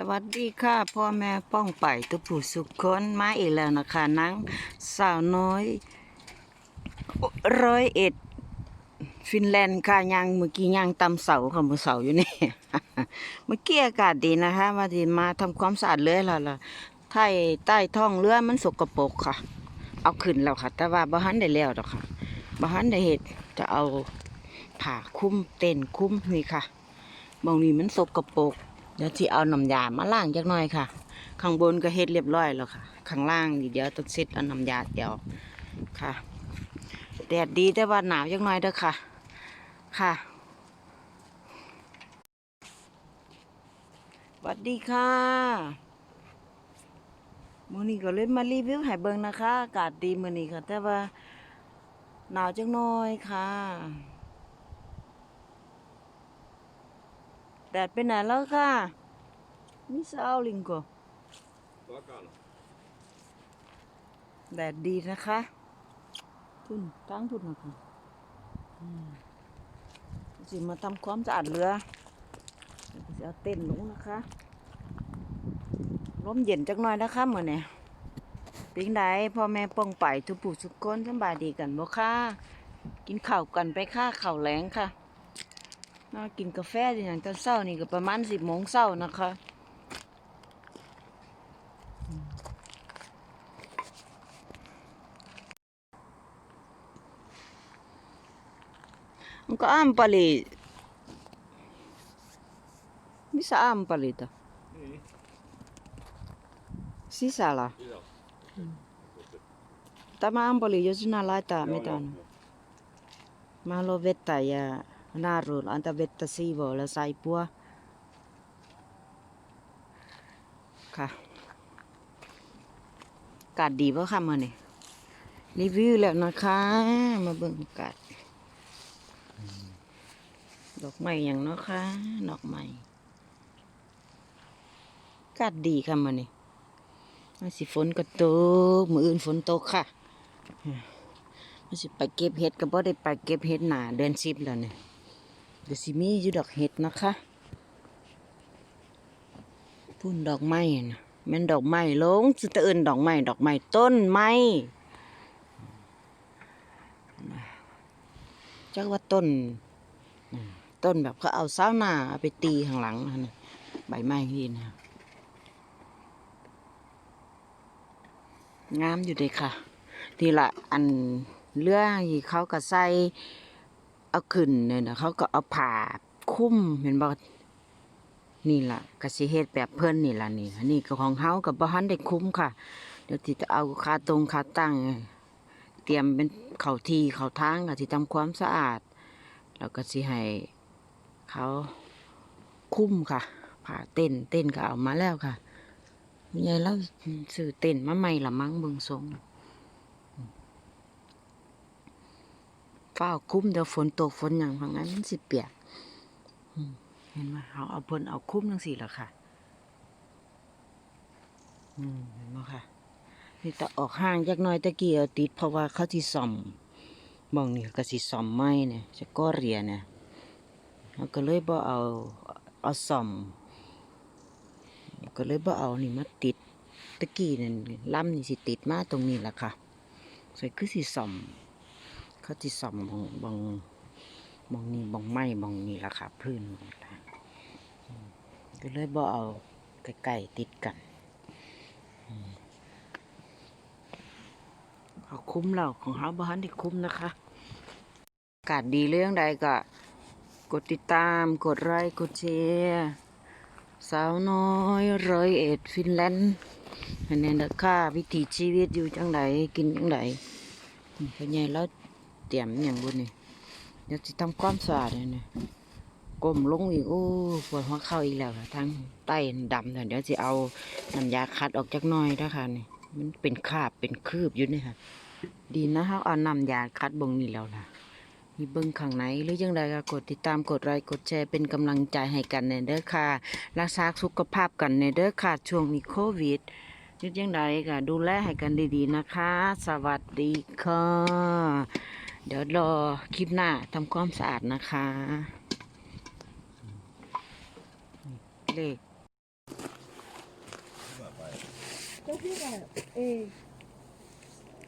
สวัสดีค่ะพ่อแม่ป้องไปทุกผู้สุขคนมาอีกแล้วนะคะนางสาวน้อยร้อยเอ็ดฟินแลนด์ค่ะยังเมื่อกี้ยังตำเสาค่ะมือเสาอยู่นี่เมื่อกี้อากาศดีนะคะมาดีมาทำความสะอาดเรือแล้วล่ะไทยใต้ท้องเรือมันสกปรกค่ะ เอาขึ้นแล้วค่ะ แต่ว่าบ่หันได้แล้วดอกค่ะบ่หันได้เห็ดจะเอาผ้าคุ้มเต็นคุ้มนี่ค่ะบางนี้มันสกปรก เดี๋ยวที่เอาน้ำยามาล้างจักหน่อยค่ะ ข้างบนก็เฮ็ดเรียบร้อยแล้วค่ะ ข้างล่างเดี๋ยวต้องเช็ดเอาน้ำยาเดี๋ยวค่ะ แดดดีแต่ว่าหนาวจักหน่อยเด้อค่ะ ค่ะสวัสดีค่ะมื้อนี้ก็เลยมารีวิวให้เบิ่งนะคะ อากาศดีมื้อนี้ค่ะ แต่ว่าหนาวจักหน่อยค่ะ ดดไปไหนแล้วค่ะมิสเอาลิงโก Bacana. แดดดีนะคะทุนตั้งทุนนะคะอืมสิมาทำความสะอาดเรือจะเอาเต้นลงนะคะลมเย็นจักหน่อยนะคะเหมือนเนี่ยปิงไดพ่อแม่ป้องไปทุกผู้ทุกคนสำบายดีกันบ่ค่ะ กินข้าวกันไปค่ะข้าวแหลงค่ะ มากินกาแฟอย่างตอนเช้านี่ก็ประมาณสิบโมงเช้านะคะ Ang kaam pali. Bisa am pali to. Mm. Sisa la. Ja. Tämä am pali jos sinä laittaa Joo, mitä joo, on. joo. Mä haluan vettä ja naaruun antaa vettä siivoilla saipua. ค่ะกาศดีป่ะค่ะมาเนี่ยรีวิวแล้วนะคะ มาเบิ่งกาศดอกไม้อย่างเนาะค่ะดอกไม้กาศดีค่ะมาเนี่ยมาสิฝนก็ตกมืออื่นฝนตกค่ะมาสิไปเก็บเห็ดก็บ่ได้ไปเก็บเห็ดหนาเดือนสิบแล้วเนี่ย เดี๋ยวสิมีอยู่ดอกเห็ดนะคะพุ่นดอกไม้นะแม่นดอกไม้ลงสิตะเอินดอกไม้ดอกไม้ต้นไม้จักว่าต้น ต้นแบบเขาเอาเสาหน้าเอาไปตีข้างหลังนะใบไม้ที่นะงามอยู่เลยค่ะทีละอันเรื่องเขาก็ใส เอาขึ้นเนี่ยนะเขาก็เอาผ่าคุ้มเห็นบ่นี่ล่ะกสิเฮ็ดแบบเพิ่นนี่ล่ะนี่อันนี้ก็ของเฮากับบ่ทันได้คุ้มค่ะ เดี๋ยวที่จะเอาคาตรงคาตั้ง เตรียมเป็นเข้าที่เข้าทางก็สิทำความสะอาด แล้วก็สิให้เขาคุ้มค่ะผ่าเต้นเต้นก็เอามาแล้วค่ะมีไงแล้วซื้อเต้นมาใหม่ละมั้งเบิ่งทรง ฟ้าคุ้มเดี๋ยวฝนตกฝนหยังพังนั้นมันสิเปียกเห็นไหมเขาเอาเพิ่นเอาคุ้มทั้งสี่แล้วค่ะอืมเห็นไหมค่ะนี่แต่ออกห่างจักหน่อยตะกี้เอาติดเพราะว่าเขาที่ซ่อมมองนี่ก็สิซ่อมไม้เนี่ยจะก็เรียเนี่ยเขาก็เลยบ่เอาเอาซ่อมก็เลยบ่เอานี่มาติดตะกี้นั่นลำนี่สิติดมาตรงนี้แหละค่ะใส่คือสิซ่อม เขาที่ซ่อมบางบางบางนี่บางไม้บางนี่ละค่ะพื้นนี่ล่ะก็เลยบ่เอาใกล้ๆติดกันเขาคุ้มแล้วของเขาบ้านที่คุ้มนะคะอากาศดีเรื่องใดก็ กดติดตามกดไลค์กดแชร์สาวน้อยร้อยเอ็ดฟินแลนด์อันนี้นะค่ะวิถีชีวิตอยู่จังไดกินจังไดอืมเป็นไงแล้ว เตรียมอย่างบุญนี่เดี๋ยวจะทำความสะอาดเลยนี่ยก้มลงอีกโอ้ปวดหัวเข่าอีกแล้วค่ะทั้งใต้ดำเนี่ยเดี๋ยวจะเอาน้ำยาคัดออกจากน้อยนะคะนี่มันเป็นคราบเป็นคืบอยู่นี่ค่ะ ดีนะเขาเอาน้ำยาคัดบงนี่แล้วล่ะมีเบิ้งข้างในหรือยังไงก็กดติดตามกดไลค์กดแชร์เป็นกำลังใจให้กันในเด้อค่ะ รักษาสุขภาพกันในเด้อค่ะช่วงนี้โควิดยึดยังไงก็ดูแลให้กันดีๆนะคะ สวัสดีค่ะ เดี๋ยวรอคลิปหน้าทำความสะอาดนะคะ เลขก็คือแบบเออ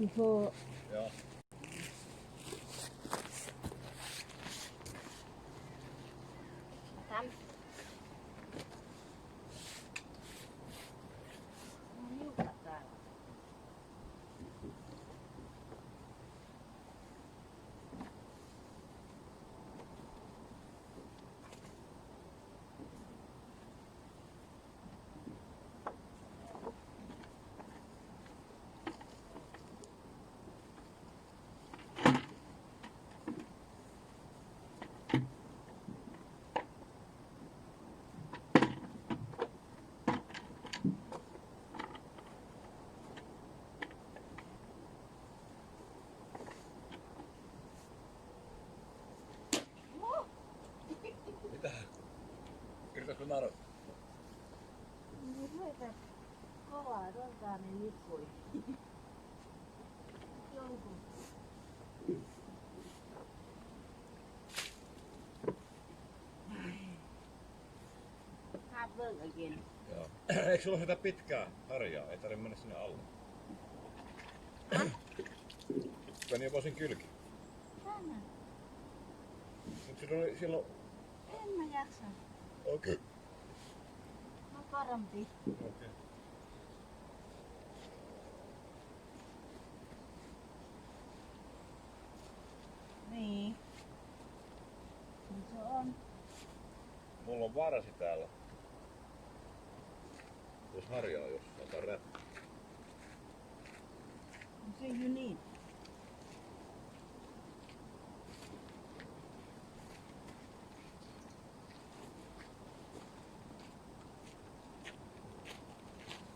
before Narat? Niin voita kovaa rontaa ne lippui. Jonkun. Have work again. Joo. Eikö sulla sitä pitkää harjaa? Ei tarvitse mennä sinne alle. Meni jopa sen kylki. Tänään. Mutta silloin silloin... En mä jaksa. Okei. Mä parempi. Okay. Niin. Se on. Mulla on varasi täällä. Jos harjaa jossain tai rättä. Se you need.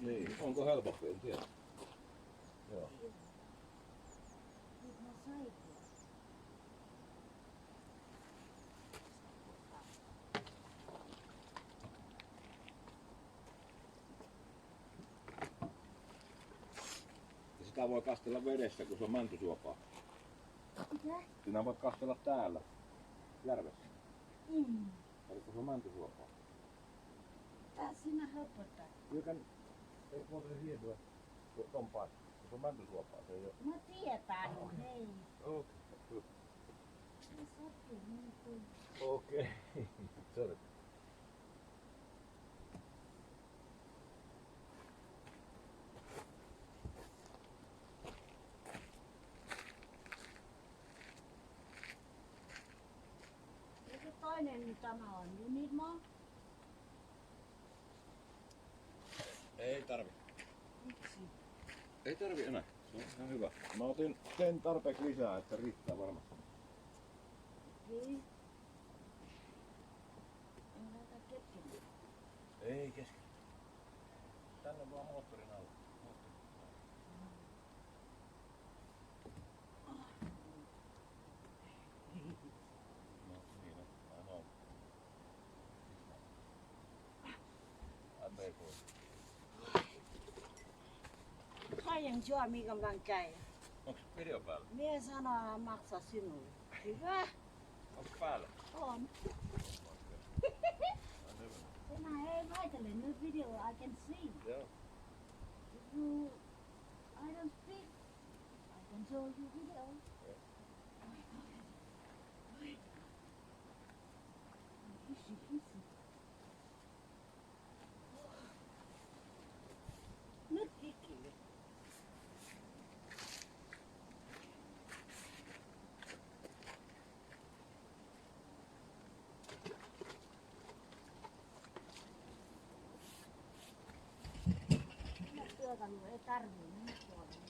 Niin, onko helpompi, en tiedä. Joo. Ja sitä voi kastella vedessä, kun se on mäntysuopaa. Mitä? Sinä voit kastella täällä, järvessä. Mm. Eli kun se on mäntysuopaa. Tää sinä helpottaa. You can... Ei kun se paikka. Se on mäntysuopaa, se ei ole. Mä tietään, oh. hei. Okei. Se. Okei. Okay. Sorry. toinen, mitä on oon, Ei tarvi enää. Se on ihan hyvä. Mä otin, teen tarpeeksi lisää, että riittää. En laita kesken. Ei kesken. ยังชั่วมีกำลังใจ Onks video päällä? เมีย sanoo maksa sinulle. Hyvä. Onks päällä? On. Tänään ei väitele nyt video, I can see. Joo. If you, I don't speak, I can show you video. Hissi, hissi. Nyt กันไว้ตั้งอยู่นี่ก่อน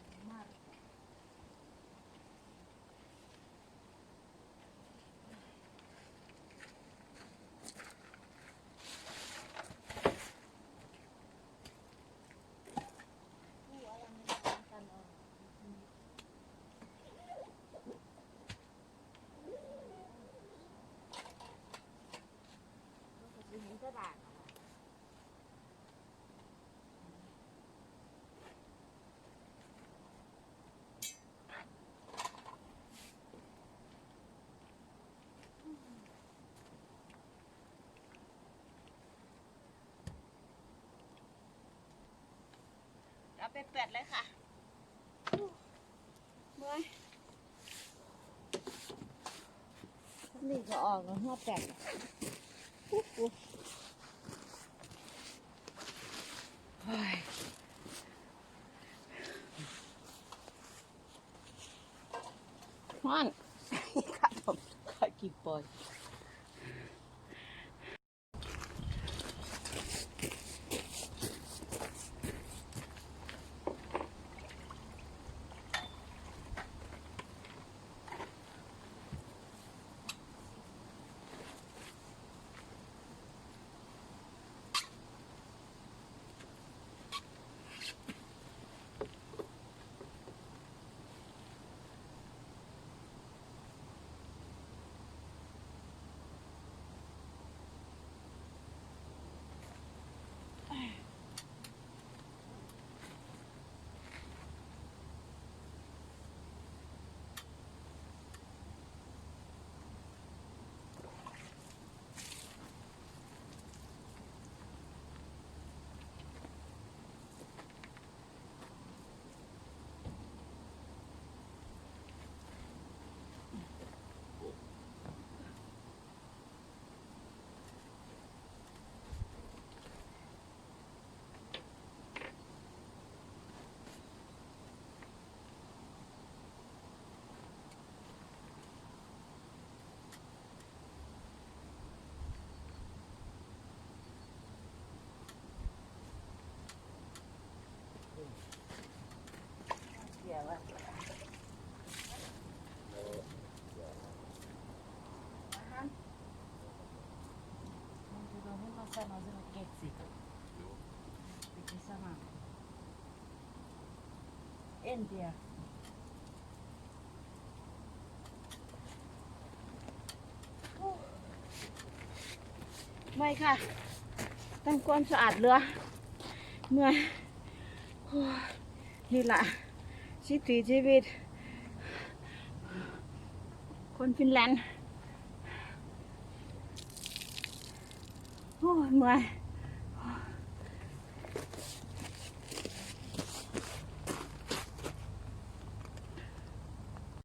เอาไปแปดเลยค่ะเมื่อยนี่ก็ออกแล้วหัวแปดปุ๊บปุ๊บเฮ้ย นให้มาใส่มาจะมาเก็บสิไปสมัครเอ็นเดียไม่ค่ะทำความสะอาดเรือเมื่อยโอ้ยนี่แหละชีวิตชีวิต คนฟินแลนด์ Bye.